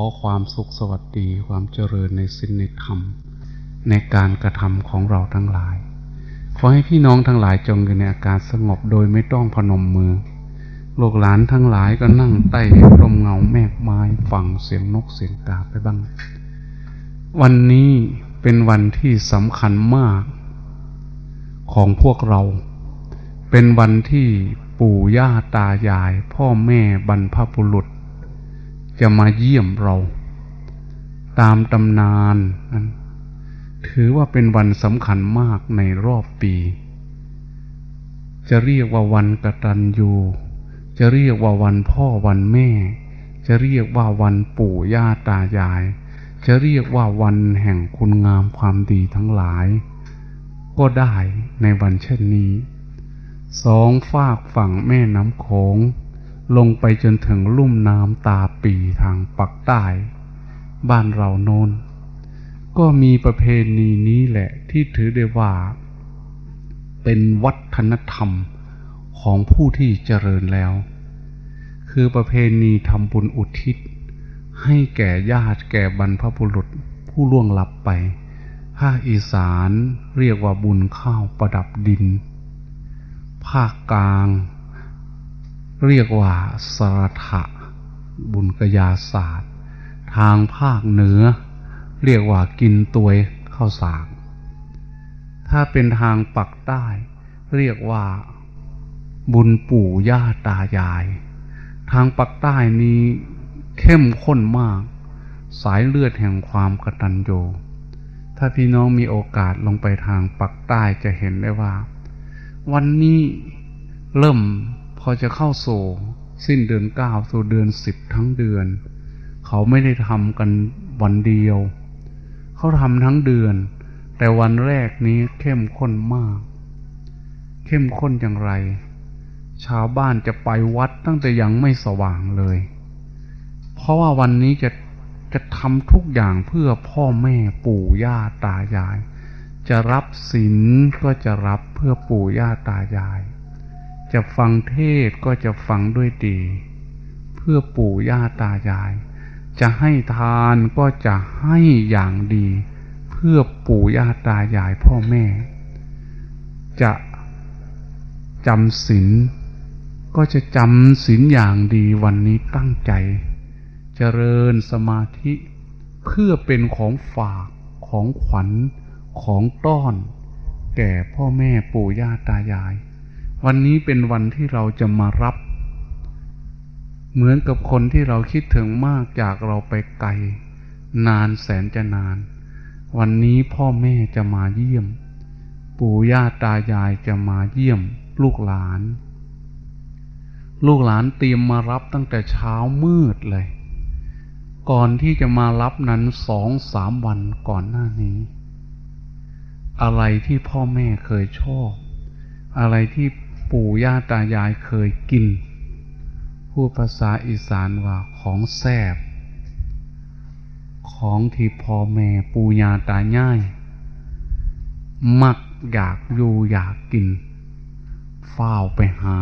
อความสุขสวัสดีความเจริญในสินในธรรม ในการกระทำของเราทั้งหลาย ขอให้พี่น้องทั้งหลายจงอยู่ในอาการสงบโดยไม่ต้องพนมมือ ลูกหลานทั้งหลายก็นั่งใต้ร่มเงาแมกไม้ฟังเสียงนกเสียงกาไปบ้าง วันนี้เป็นวันที่สำคัญมากของพวกเรา เป็นวันที่ปู่ย่าตายาย พ่อแม่บรรพบุรุษ จะมาเยี่ยมเรา ตามตำนานนั้นถือว่าเป็นวันสำคัญมากในรอบปี จะเรียกว่าวันกตัญญู จะเรียกว่าวันพ่อวันแม่ จะเรียกว่าวันปู่ย่าตายาย จะเรียกว่าวันแห่งคุณงามความดีทั้งหลาย ก็ได้ในวันเช่นนี้ สองฝากฝั่งแม่น้ำโขง ลงไปจนถึงลุ่มน้ำตาปีทางปักใต้ บ้านเราโน้น ก็มีประเพณีนี้แหละที่ถือได้ว่า เป็นวัฒนธรรมของผู้ที่เจริญแล้ว คือประเพณีทำบุญอุทิศ ให้แก่ญาติแก่บรรพบุรุษผู้ล่วงลับไปภาคอีสานเรียกว่าบุญข้าวประดับดิน ภาคกลาง เรียกว่าสรถะบุญกยาศาสตร์ ทางภาคเหนือ เรียกว่ากินตัวยข้าวสาก ถ้าเป็นทางปักใต้ เรียกว่าบุญปู่ย่าตายาย ทางปักใต้นี้เข้มข้นมาก สายเลือดแห่งความกตัญญูถ้าพี่น้องมีโอกาสลงไปทางปักใต้จะเห็นได้ว่า วันนี้เริ่ม อจะเข้าสู่สิ้นเดือนเก้าสู่เดือนสิบทั้งเดือน เขาไม่ได้ทำกันวันเดียว เขาทำทั้งเดือน แต่วันแรกนี้เข้มข้นมาก เข้มข้นอย่างไร ชาวบ้านจะไปวัดตั้งแต่ยังไม่สว่างเลย เพราะว่าวันนี้จะจะทำทุกอย่างเพื่อพ่อแม่ปู่ย่าตายาย จะรับศีลก็จะรับเพื่อปู่ย่าตายาย จะฟังเทศก็จะฟังด้วยดี เพื่อปู่ย่าตายาย จะให้ทานก็จะให้อย่างดี เพื่อปู่ย่าตายายพ่อแม่ จะจำศีลก็จะจำศีลอย่างดีวันนี้ตั้งใจ เจริญสมาธิเพื่อเป็นของฝากของขวัญของต้อน แก่พ่อแม่ปู่ย่าตายาย วันนี้เป็นวันที่เราจะมารับ เหมือนกับคนที่เราคิดถึงมากจากเราไปไกล นานแสนจะนาน วันนี้พ่อแม่จะมาเยี่ยม ปู่ย่าตายายจะมาเยี่ยม ลูกหลาน ลูกหลานเตรียมมารับตั้งแต่เช้ามืดเลย ก่อนที่จะมารับนั้นสองสามวันก่อนหน้านี้ อะไรที่พ่อแม่เคยชอบอะไรที่ ปู่ย่าตายายเคยกิน พูดภาษาอีสานว่าของแซบของที่พ่อแม่ปู่ย่าตายายมักอยากอยู่อยากกินเฝ้าไปหา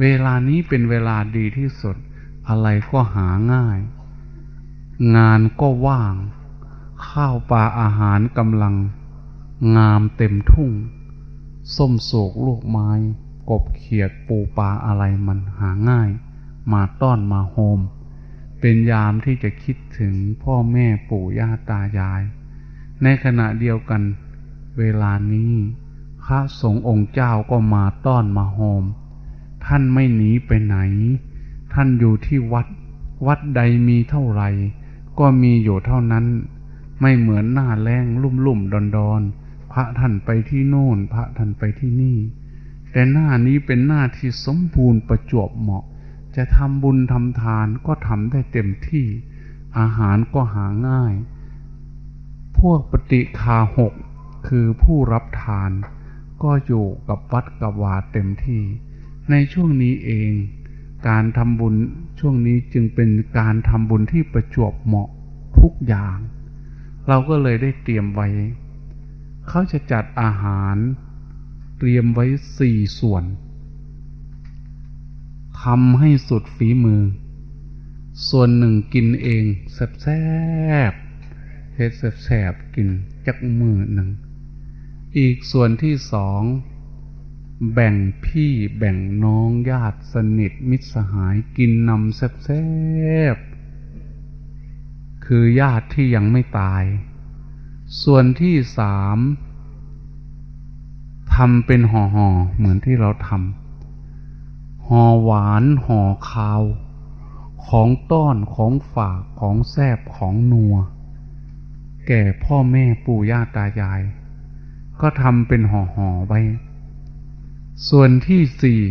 เวลานี้เป็นเวลาดีที่สุด อะไรก็หาง่าย งานก็ว่าง ข้าวปลาอาหารกำลัง งามเต็มทุ่ง ส้มโศกลูกไม้ กบเขียดปูปลาอะไรมันหาง่าย มาต้อนมาโฮม เป็นยามที่จะคิดถึงพ่อแม่ปู่ย่าตายาย ในขณะเดียวกัน เวลานี้พระสงฆ์องค์เจ้าก็มาต้อนมาโฮม ท่านไม่หนีไปไหน ท่านอยู่ที่วัด วัดใดมีเท่าไหร่ ก็มีอยู่เท่านั้น ไม่เหมือนหน้าแรงลุ่มลุ่มดอนดอน พระท่านไปที่โน่น พระท่านไปที่นี่ แต่หน้านี้เป็นหน้าที่สมบูรณ์ประจวบเหมาะ จะทำบุญทำทานก็ทำได้เต็มที่ อาหารก็หาง่าย พวกปฏิคาหกคือผู้รับทานก็อยู่กับวัดกับวาเต็มที่ ในช่วงนี้เอง การทำบุญช่วงนี้จึงเป็นการทำบุญที่ประจวบเหมาะทุกอย่าง เราก็เลยได้เตรียมไว้ เขาจะจัดอาหาร เตรียมไว้สี่ส่วนทำให้สุดฝีมือ ส่วนหนึ่งกินเองแซ่บๆเฮ็ดแซ่บๆกินจักมือหนึ่ง อีกส่วนที่สอง แบ่งพี่แบ่งน้องญาติสนิทมิตรสหายกินนำแซ่บๆคือญาติที่ยังไม่ตาย ส่วนที่สามทำเป็นห่อๆเหมือนที่เราทำห่อหวานห่อคาว ของต้อนของฝากของแซบของนัว แก่พ่อแม่ปู่ย่าตายาย ก็ทำเป็นห่อๆไว้ ส่วนที่สี่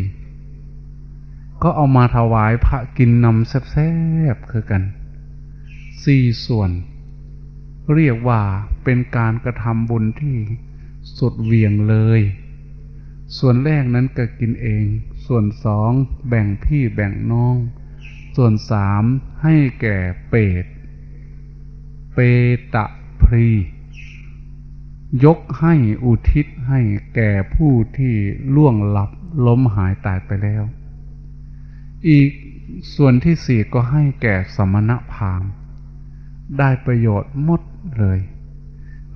ก็เอามาถวายพระกินนำแซบๆคือกันสี่ส่วน เรียกว่าเป็นการกระทำบุญที่สุดเวียงเลย ส่วนแรกนั้นก็กินเอง ส่วนสองแบ่งพี่แบ่งน้อง ส่วนสามให้แก่เปรตเปตะพรี ยกให้อุทิศให้แก่ผู้ที่ล่วงลับล้มหายตายไปแล้ว อีกส่วนที่สี่ก็ให้แก่สมณพราหมณ์ได้ประโยชน์หมด เลย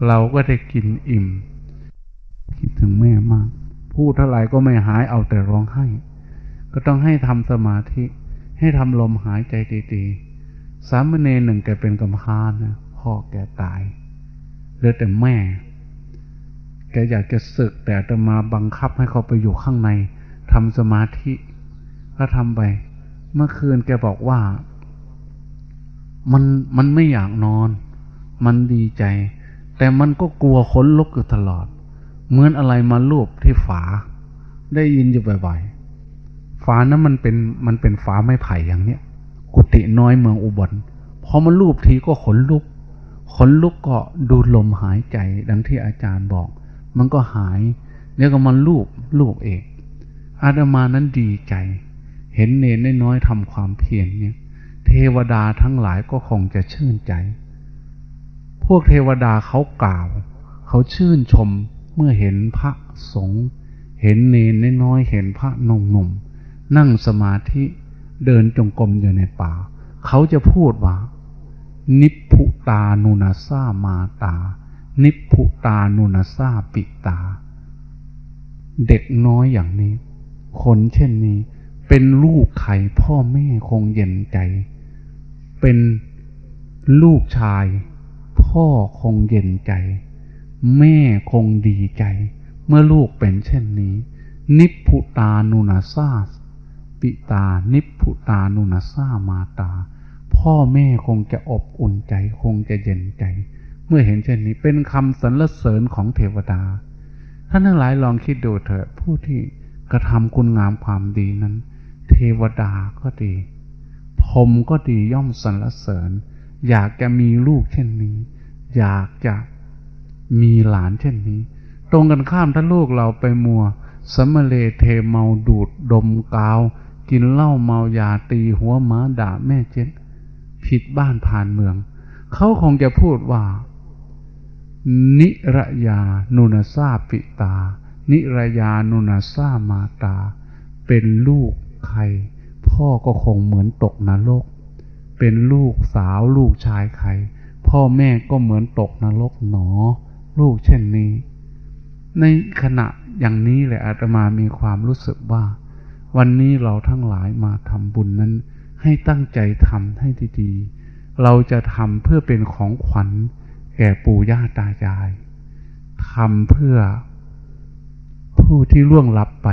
เราก็ได้กินอิ่ม คิดถึงแม่มาก พูดเท่าไหร่ก็ไม่หายเอาแต่ร้องไห้ ก็ต้องให้ทำสมาธิ ให้ทำลมหายใจดีๆสามเณรหนึ่งแกเป็นกำพร้านะพ่อแกตายเหลือแต่แม่ แกอยากจะศึกแต่อาตมาบังคับให้เขาไปอยู่ข้างในทำสมาธิก็ทำไป เมื่อคืนแกบอกว่า มันมันไม่อยากนอน มันดีใจ แต่มันก็กลัวขนลุกอยู่ตลอด เหมือนอะไรมาลูบที่ฝา ได้ยินอยู่บ่อยๆ ฝานั้นมันเป็นมันเป็นฝาไม้ไผ่อย่างเนี้ย กุฏิน้อยเมืองอุบล พอมันลูบทีก็ขนลุก ขนลุกก็ดูลมหายใจ ดังที่อาจารย์บอก มันก็หายแล้วก็มันลูบลูบเองอาตมานั้นดีใจ เห็นเนนน้อยทำความเพียรเนี่ย เทวดาทั้งหลายก็คงจะชื่นใจ พวกเทวดาเขากล่าว เขาชื่นชมเมื่อเห็นพระสงฆ์เห็นเนนน้อยเห็นพระหนุ่มๆนั่งสมาธิเดินจงกรมอยู่ในป่า เขาจะพูดว่า นิพุตานุนาซามาตา นิพพุตานุนาซาปิตา เด็กน้อยอย่างนี้ คนเช่นนี้ เป็นลูกใครพ่อแม่คงเย็นใจ เป็นลูกชาย พ่อคงเย็นใจ แม่คงดีใจ เมื่อลูกเป็นเช่นนี้ นิพพุตานุนาซาปิตานิพพุตานุนาซามาตา พ่อแม่คงจะอบอุ่นใจคงจะเย็นใจ เมื่อเห็นเช่นนี้เป็นคำสรรเสริญของเทวดาท่านทั้งหลายลองคิดดูเถิดผู้ที่กระทำคุณงามความดีนั้น เทวดาก็ดีพรมก็ดีย่อมสรรเสริญ อยากจะมีลูกเช่นนี้ อยากจะมีหลานเช่นนี้ ตรงกันข้ามถ้าลูกเราไปมัวสมเลเทเมาดูดดมกาว กินเหล้าเมายาตีหัวม้าด่าแม่เจ็ดผิดบ้านผ่านเมือง เขาคงจะพูดว่า นิรยานุนาซาปิตา นิรยานุนาซามาตา เป็นลูกใคร พ่อก็คงเหมือนตกนรกเป็นลูกสาวลูกชายใคร พ่อแม่ก็เหมือนตกนรกหนอ ลูกเช่นนี้ ในขณะอย่างนี้แหละอาตมามีความรู้สึกว่า วันนี้เราทั้งหลายมาทำบุญนั้น ให้ตั้งใจทำให้ดีๆ เราจะทำเพื่อเป็นของขวัญ แก่ปู่ย่าตายายทำเพื่อ ผู้ที่ล่วงลับไป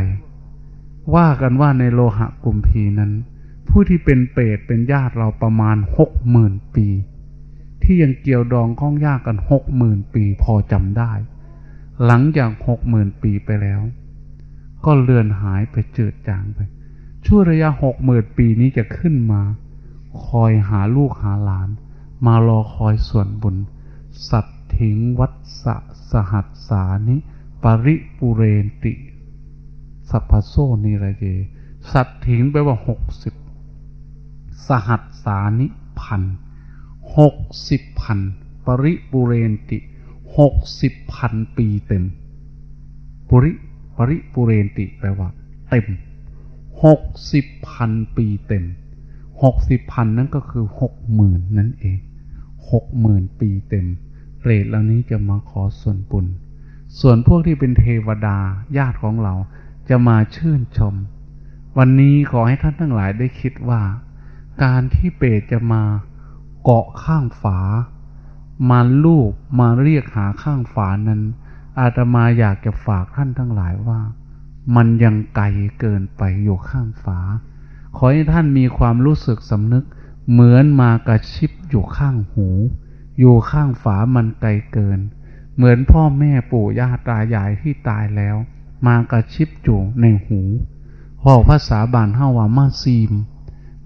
ว่ากันว่าในโลหะกุมพีนั้น ผู้ที่เป็นเปรตเป็นญาติเราประมาณหกหมื่นปี ที่ยังเกี่ยวดองข้องยากกันหกหมื่นปีพอจำได้ หลังจากหกหมื่นปีไปแล้ว ก็เลือนหายไปเจืดจางไป ช่วงระยะหกหมื่นปีนี้จะขึ้นมา คอยหาลูกหาหลาน มารอคอยส่วนบุญ สัตถิงวัดสะสหัสสานิ ปริปุเรนติ สัพพโซนิระเย สัตถิงแปลว่าหกสิบสหัสสานิพัน หกสิบพันปริปุเรนติหกสิบพันปีเต็ม ปุริปริปุเรนติแปลว่า เต็มหกสิบพันปีเต็มหกสิบพันนั่นก็คือหกหมื่นนั่นเองหกหมื่นปีเต็มเปรตเหล่านี้จะมาขอส่วนบุญส่วนพวกที่เป็นเทวดาญาติของเราจะมาชื่นชม วันนี้ขอให้ท่านทั้งหลายได้คิดว่า การที่เปรตจะมา เกาะข้างฝา มาลูบมาเรียกหาข้างฝานั้น อาตมาอยากจะฝากท่านทั้งหลายว่า มันยังไกลเกินไปอยู่ข้างฝา ขอให้ท่านมีความรู้สึกสำนึก เหมือนมากระชิบอยู่ข้างหู อยู่ข้างฝามันไกลเกิน เหมือนพ่อแม่ปู่ย่าตายายที่ตายแล้ว มากระชิบอยู่ในหูพอภาษาบานเฮาว่ามาซีม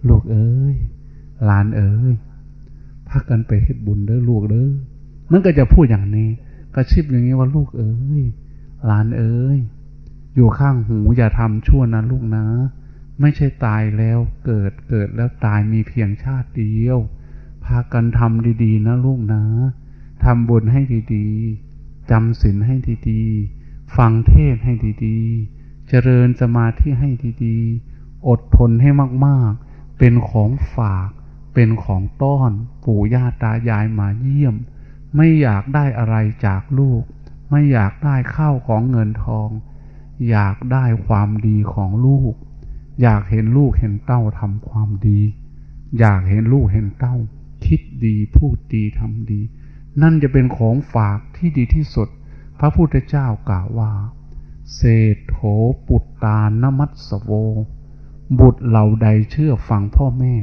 ลูกเอ้ยหลานเอ้ย พักกันไปเฮ็ดบุญเด้อลูกเด้อมันก็จะพูดอย่างนี้ กระชิบอย่างนี้ว่าลูกเอ้ยหลานเอ้ยอยู่ข้างหูอย่าทำชั่วนะลูกนะ ไม่ใช่ตายแล้วเกิดเกิดแล้วตายมีเพียงชาติเดียว พากันทำดีๆ นะลูกนะทำบุญให้ดีๆจำศีลให้ดีๆ ฟังเทศให้ดีๆ เจริญสมาธิให้ดีๆ อดทนให้มากๆ เป็นของฝาก เป็นของต้อนปู่ย่าตายายมาเยี่ยม ไม่อยากได้อะไรจากลูก ไม่อยากได้ข้าวของเงินทอง อยากได้ความดีของลูก อยากเห็นลูกเห็นเต้าทำความดี อยากเห็นลูกเห็นเต้า คิดดีพูดดีทำดี นั่นจะเป็นของฝากที่ดีที่สุด พระพุทธเจ้ากล่าวว่า เศษโถปุตตานมัสโว บุตรเหล่าใดเชื่อฟังพ่อแม่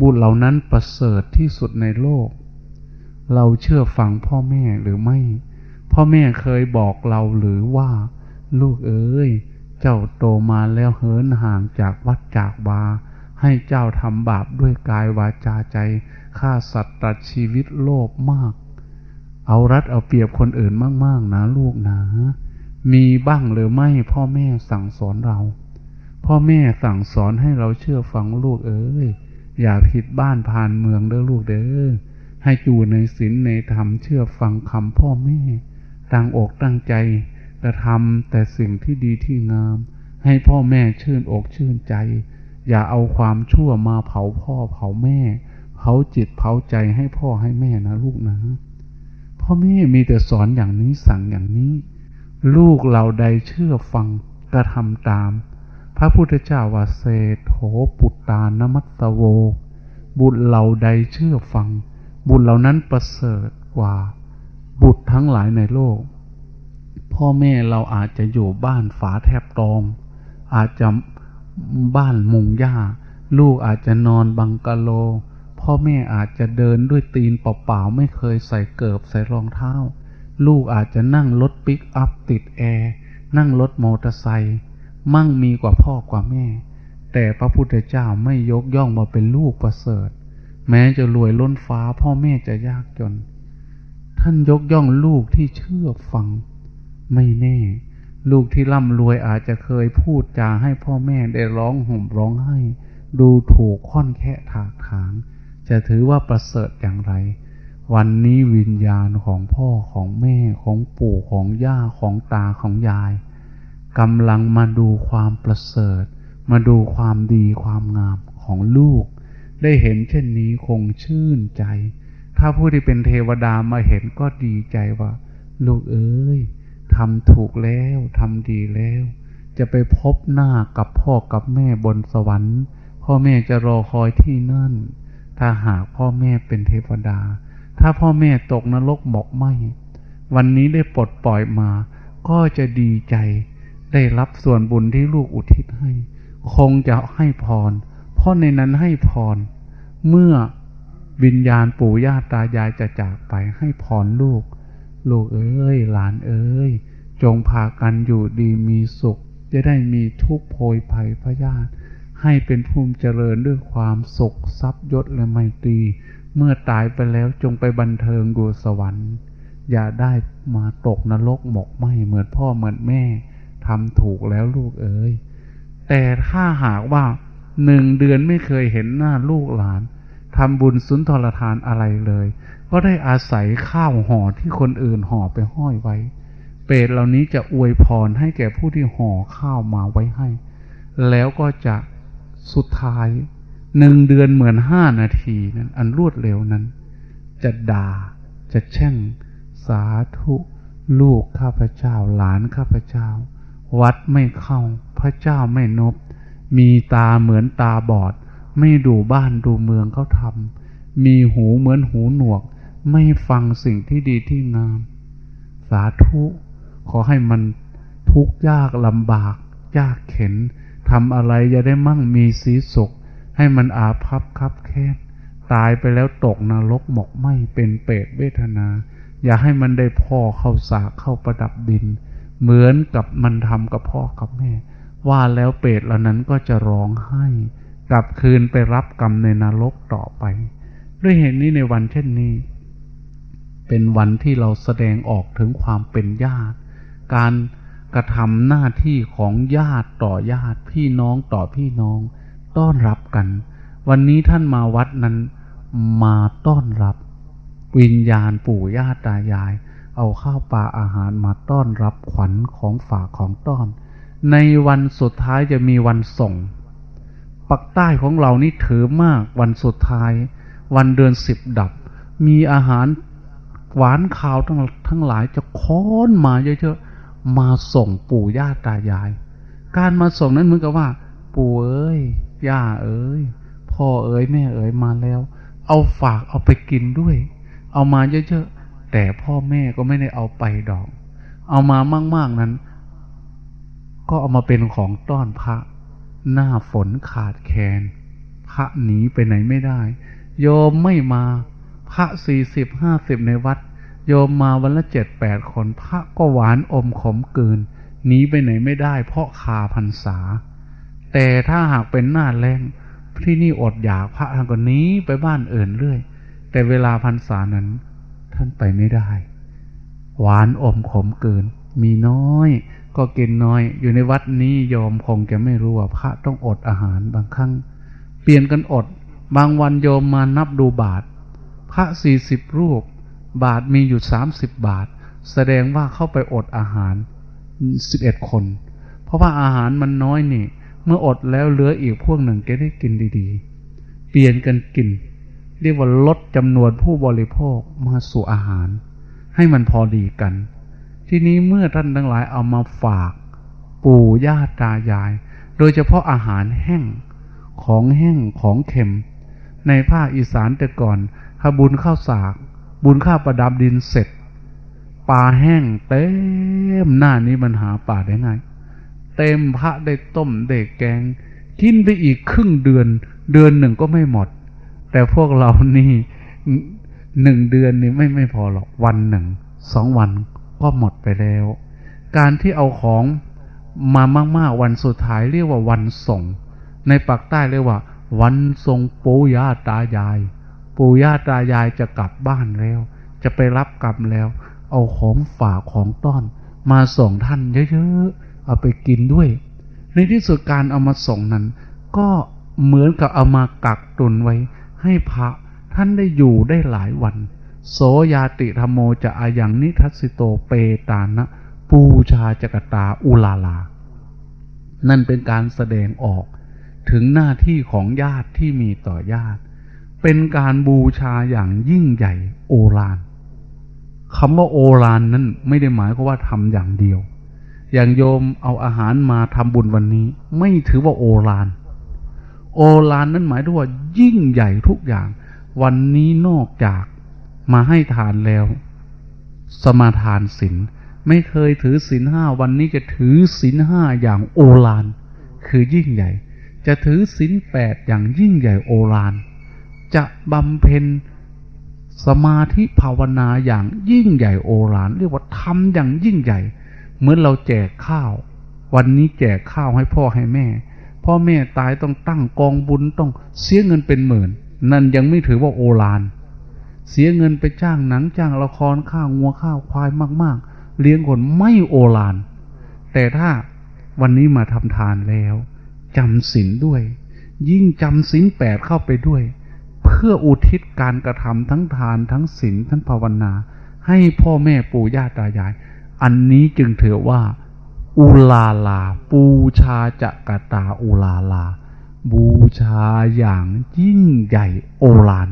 บุตรเหล่านั้นประเสริฐที่สุดในโลก เราเชื่อฟังพ่อแม่หรือไม่ พ่อแม่เคยบอกเราหรือว่า ลูกเอ้ยเจ้าโตมาแล้วเหินห่างจากวัดจากวาให้เจ้าทำบาปด้วยกายวาจาใจฆ่าสัตว์ตัดชีวิตโลภมาก เอารัดเอาเปรียบคนอื่นมาก ๆ นะลูกนะมีบ้างหรือไม่พ่อแม่สั่งสอนเรา พ่อแม่สั่งสอนให้เราเชื่อฟังลูกเอ้ย อย่าผิดบ้านผ่านเมืองเด้อลูกเด้อให้อยู่ในศีลในธรรมเชื่อฟังคำพ่อแม่ตั้งอกตั้งใจกระทำแต่สิ่งที่ดีที่งาม ให้พ่อแม่ชื่นอกชื่นใจ อย่าเอาความชั่วมาเผาพ่อเผาแม่ เผาจิตเผาใจให้พ่อให้แม่นะลูกนะพ่อแม่มีแต่สอนอย่างนี้สั่งอย่างนี้ ลูกเราใดเชื่อฟังกระทำตาม ระพุทธเจ้าว่าเศโถปุตตานมัตตโว บุตรเหล่าใดเชื่อฟัง บุตรเหล่านั้นประเสริฐกว่า บุตรทั้งหลายในโลก พ่อแม่เราอาจจะอยู่บ้านฝาแทบตรองอาจจะบ้านมุงหญ้า ลูกอาจจะนอนบังกะโล พ่อแม่อาจจะเดินด้วยตีนเปล่าๆไม่เคยใส่เกิบใส่รองเท้า ลูกอาจจะนั่งรถปิกอัพติดแอร์นั่งรถมอเตอร์ไซค์ มั่งมีกว่าพ่อกว่าแม่ แต่พระพุทธเจ้าไม่ยกย่องมาเป็นลูกประเสริฐ แม้จะรวยล้นฟ้าพ่อแม่จะยากจน ท่านยกย่องลูกที่เชื่อฟัง ไม่แน่ ลูกที่ร่ำรวยอาจจะเคยพูดจาให้พ่อแม่ได้ร้องห่มร้องไห้ ดูถูกค่อนแค่ถากถาง จะถือว่าประเสริฐอย่างไรวันนี้วิญญาณของพ่อของแม่ของปู่ของย่าของตาของยาย กำลังมาดูความประเสริฐ มาดูความดีความงามของลูก ได้เห็นเช่นนี้คงชื่นใจ ถ้าผู้ที่เป็นเทวดามาเห็นก็ดีใจว่า ลูกเอ้ยทำถูกแล้วทำดีแล้ว จะไปพบหน้ากับพ่อกับแม่บนสวรรค์ พ่อแม่จะรอคอยที่นั่น ถ้าหากพ่อแม่เป็นเทวดา ถ้าพ่อแม่ตกนรกหมกไหมวันนี้ได้ปลดปล่อยมา ก็จะดีใจ ได้รับส่วนบุญที่ลูกอุทิศให้ คงจะให้พร เพราะในนั้นให้พร เมื่อวิญญาณปู่ย่าตายายจะจากไปให้พรลูก ลูกเอ้ย หลานเอ้ย จงพากันอยู่ดีมีสุข จะได้มีทุกโพยภัยพยาธิให้เป็นภูมิเจริญด้วยความสุขทรัพย์ยศและไมตรี เมื่อตายไปแล้วจงไปบันเทิงอยู่สวรรค์ อย่าได้มาตกนรกหมกไหมเหมือนพ่อเหมือนแม่ ทำถูกแล้วลูกเอ้ยแต่ถ้าหากว่าหนึ่งเดือนไม่เคยเห็นหน้าลูกหลานทำบุญสุนทรทานอะไรเลย ก็ได้อาศัยข้าวห่อที่คนอื่นห่อไปห้อยไว้ เปรตเหล่านี้จะอวยพรให้แก่ผู้ที่ห่อข้าวมาไว้ให้ แล้วก็จะสุดท้ายหนึ่งเดือนเหมือนห้านาทีนั้น อันรวดเร็วนั้น จะด่าจะแช่ง สาธุ ลูกข้าพเจ้า หลานข้าพเจ้า วัดไม่เข้า พระเจ้าไม่นบ มีตาเหมือนตาบอด ไม่ดูบ้านดูเมืองเขาทำมีหูเหมือนหูหนวก ไม่ฟังสิ่งที่ดีที่งาม สาธุขอให้มันทุกข์ยากลำบาก ยากเข็นทำอะไรจะได้มั่งมีสีสุข ให้มันอาภัพคับแค้นตายไปแล้วตกนรกหมกไหมเป็นเปรตเวทนา อย่าให้มันได้พ่อเข้าสากเข้าประดับดิน เหมือนกับมันทำกับพ่อกับแม่ ว่าแล้วเปรตเหล่านั้นก็จะร้องไห้ กลับคืนไปรับกรรมในนรกต่อไป ด้วยเหตุนี้ในวันเช่นนี้ เป็นวันที่เราแสดงออกถึงความเป็นญาติ การกระทำหน้าที่ของญาติต่อญาติพี่น้องต่อพี่น้อง ต้อนรับกัน วันนี้ท่านมาวัดนั้นมาต้อนรับ วิญญาณปู่ย่าตายาย เอาข้าวปลาอาหารมาต้อนรับขวัญของฝากของต้อน ในวันสุดท้ายจะมีวันส่ง ปักใต้ของเรานี่ถือมากวันสุดท้าย วันเดือนสิบดับ มีอาหารหวานข้าวทั้งทั้งหลายจะค้อนมาเยอะๆมาส่งปู่ย่าตายาย การมาส่งนั้นเหมือนกับว่า ปู่เอ้ยย่าเอ้ยพ่อเอ้ยแม่เอ้ยมาแล้ว เอาฝากเอาไปกินด้วย เอามาเยอะๆ แต่พ่อแม่ก็ไม่ได้เอาไปดอก เอามามาก ๆนั้น ก็เอามาเป็นของต้อนพระ หน้าฝนขาดแคลนพระหนีไปไหนไม่ได้ โยมไม่มา พระสี่สิบห้าสิบในวัด โยมมาวันละเจ็ดแปดคนพระก็หวานอมขมเกินหนีไปไหนไม่ได้ เพราะคาพรรษา แต่ถ้าหากเป็นหน้าแรงที่นี่อดอยากพระท่านก็หนีไปบ้านอื่นเรื่อย แต่เวลาพรรษานั้น ท่านไปไม่ได้ หวานอมขมเกิน มีน้อย ก็กินน้อย อยู่ในวัดนี้โยมคงจะไม่รู้ว่าพระต้องอดอาหารบางครั้ง เปลี่ยนกันอด บางวันโยมมานับดูบาท พระสี่สิบรูป บาทมีอยู่สามสิบบาท แสดงว่าเข้าไปอดอาหารสิบเอ็ดคน เพราะว่าอาหารมันน้อยนี่ เมื่ออดแล้วเหลืออีกพวกหนึ่งจะได้กินดีๆ เปลี่ยนกันกิน เรียกว่าลดจำนวนผู้บริโภคมาสู่อาหาร ให้มันพอดีกัน ทีนี้เมื่อท่านทั้งหลายเอามาฝาก ปู่ย่าตายาย โดยเฉพาะอาหารแห้งของแห้งของเค็ม ในภาคอีสานแต่ก่อนถ้าบุญข้าวสาก บุญข้าวประดับดินเสร็จปลาแห้งเต็มหน้านี้มันหาป่าได้ไงเต็มพระได้ต้มได้แกงกินไปอีกครึ่งเดือน เดือนหนึ่งก็ไม่หมด แต่พวกเรานี่หนึ่งเดือนนี่ไม่ไม่พอหรอกวันหนึ่งสองวันก็หมดไปแล้ว การที่เอาของมามาก ๆ วันสุดท้ายเรียกว่าวันส่ง ในปากใต้เรียกว่า วันส่งปู่ย่าตายาย ปู่ย่าตายายจะกลับบ้านแล้ว จะไปรับกรรมแล้ว เอาของฝากของต้อน มาส่งท่านเยอะๆเอาไปกินด้วย ในที่สุดการเอามาส่งนั้น ก็เหมือนกับเอามากักตุนไว้ ให้พระท่านได้อยู่ได้หลายวัน โสยาติธรรมโมจะอายังนิทัสิโตเปตานะ ปูชาจกตาอุลาลา นั่นเป็นการแสดงออกถึงหน้าที่ของญาติที่มีต่อญาติ เป็นการบูชาอย่างยิ่งใหญ่โอฬารคำว่าโอฬารนนั้นไม่ได้หมายความว่าทำอย่างเดียว อย่างโยมเอาอาหารมาทำบุญวันนี้ ไม่ถือว่าโอฬาร โอฬานนั้นหมายถึงว่ายิ่งใหญ่ทุกอย่าง วันนี้นอกจากมาให้ทานแล้ว สมาทานศีลไม่เคยถือศีลห้าวันนี้จะถือศีลห้าอย่างโอฬารคือยิ่งใหญ่ จะถือศีลแปดอย่างยิ่งใหญ่โอฬารจะบำเพ็ญสมาธิภาวนาอย่างยิ่งใหญ่โอฬารเรียกว่าทำอย่างยิ่งใหญ่ เหมือนเราแจกข้าว วันนี้แจกข้าวให้พ่อให้แม่ พ่อแม่ตายต้องตั้งกองบุญต้องเสียเงินเป็นหมื่น นั่นยังไม่ถือว่าโอฬารเสียเงินไปจ้างหนังจ้างละครข้าวงัวข้าวควายมาก ๆ เลี้ยงคนไม่โอฬารแต่ถ้าวันนี้มาทำทานแล้วจำศีลด้วย ยิ่งจำศีลแปดเข้าไปด้วย เพื่ออุทิศการกระทำทั้งทานทั้งศีลทั้งภาวนา ให้พ่อแม่ปู่ย่าตายาย อันนี้จึงถือว่า อุลาลา ปูชาจะกตาอุลาลา บูชาอย่างยิ่งใหญ่โอฬาร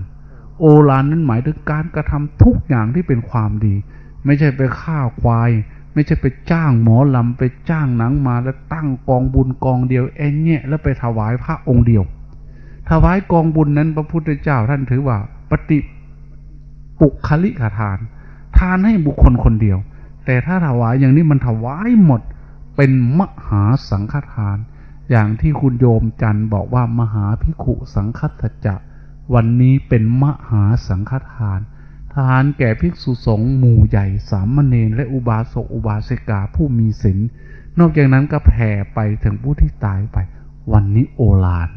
โอฬารนั้นหมายถึงการกระทำทุกอย่างที่เป็นความดี ไม่ใช่ไปฆ่าควาย ไม่ใช่ไปจ้างหมอลำไปจ้างหนังมาแล้วตั้งกองบุญกองเดียวเองเนี่ยแล้วไปถวายพระองค์เดียว ถวายกองบุญนั้นพระพุทธเจ้าท่านถือว่าปฏิปุคลิกทาน ทานให้บุคคลคนเดียว แต่ถ้าถวายอย่างนี้มันถวายหมด เป็นมหาสังฆทาน อย่างที่คุณโยมจันบอกว่ามหาพิขุสังฆตจะวันนี้เป็นมหาสังฆทานทานแก่ภิกษุสงฆ์หมู่ใหญ่สามเณรและอุบาสกอุบาสิกาผู้มีศีลนอกจากนั้นก็แผ่ไปถึงผู้ที่ตายไป วันนี้โอฬาร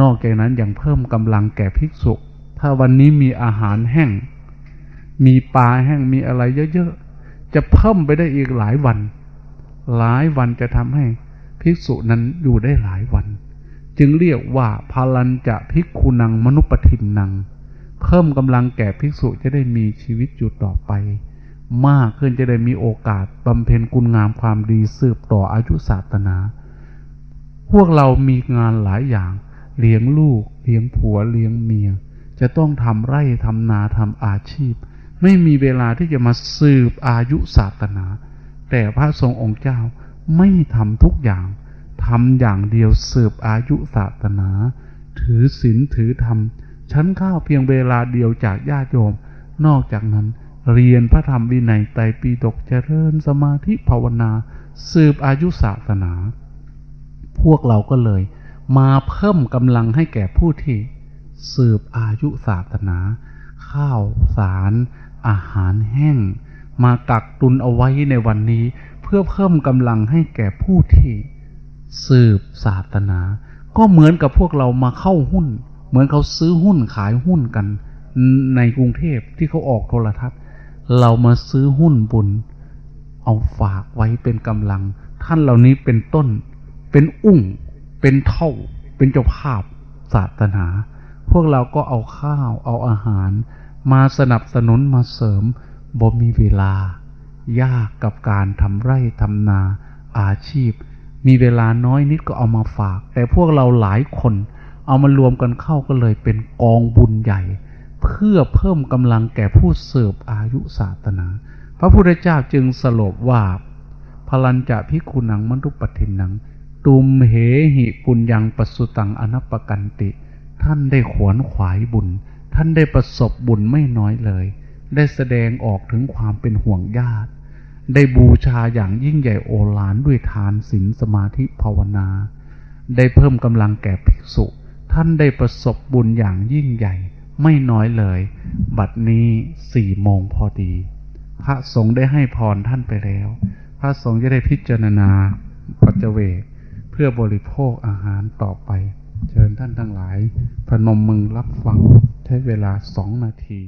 นอกจากนั้นยังเพิ่มกำลังแก่ภิกษุ ถ้าวันนี้มีอาหารแห้ง มีปลาแห้งมีอะไรเยอะๆ จะเพิ่มไปได้อีกหลายวัน หลายวันจะทำให้ภิกษุนั้นอยู่ได้หลายวัน จึงเรียกว่าพาลันจะภิกขุนังมนุปทินนัง เพิ่มกำลังแก่ภิกษุจะได้มีชีวิตอยู่ต่อไป มากขึ้นจะได้มีโอกาสบำเพ็ญคุณงามความดีสืบต่ออายุศาสนา พวกเรามีงานหลายอย่างเลี้ยงลูก เลี้ยงผัวเลี้ยงเมีย จะต้องทำไร่ทำนาทำอาชีพ ไม่มีเวลาที่จะมาสืบอายุศาสนา แต่พระทรงองค์เจ้าไม่ทำทุกอย่างทำอย่างเดียวสืบอายุศาสนา ถือศีลถือธรรม ชั้นข้าวเพียงเวลาเดียวจากญาติโยม นอกจากนั้นเรียนพระธรรมวินัยไตรปีฎกเจริญสมาธิภาวนา สืบอายุศาสนา พวกเราก็เลย มาเพิ่มกำลังให้แก่ผู้ที่ สืบอายุศาสนา ข้าวสาร อาหารแห้ง มากักตุนเอาไว้ในวันนี้ เพื่อเพิ่มกำลังให้แก่ผู้ที่สืบศาสนา ก็เหมือนกับพวกเรามาเข้าหุ้น เหมือนเขาซื้อหุ้นขายหุ้นกัน ในกรุงเทพที่เขาออกโทรทัศน์ เรามาซื้อหุ้นบุญ เอาฝากไว้เป็นกำลัง ท่านเหล่านี้เป็นต้น เป็นอุ้ง เป็นเท่า เป็นเจ้าภาพศาสนา พวกเราก็เอาข้าวเอาอาหาร มาสนับสนุนมาเสริม บ่มีเวลา ยากกับการทำไร่ทำนาอาชีพ มีเวลาน้อยนิดก็เอามาฝาก แต่พวกเราหลายคน เอามารวมกันเข้าก็เลยเป็นกองบุญใหญ่ เพื่อเพิ่มกำลังแก่ผู้เสิร์ฟอายุศาสนา พระพุทธเจ้าจึงสรุปว่าพลันจะพิคุนังมนุปทินนัง ตุมเหหิปุญญังปสุตังอนัปปกันติ ท่านได้ขวนขวายบุญ ท่านได้ประสบบุญไม่น้อยเลย ได้แสดงออกถึงความเป็นห่วงญาติ ได้บูชาอย่างยิ่งใหญ่โอฬารด้วยทานศีลสมาธิภาวนา ได้เพิ่มกำลังแก่ภิกษุ ท่านได้ประสบบุญอย่างยิ่งใหญ่ ไม่น้อยเลย บัดนี้สี่โมงพอดี พระสงฆ์ได้ให้พรท่านไปแล้ว พระสงฆ์จะได้พิจารณาปัจเจเวกเพื่อบริโภคอาหารต่อไป เชิญท่านทั้งหลายพนมมือรับฟังใช้เวลาสองนาที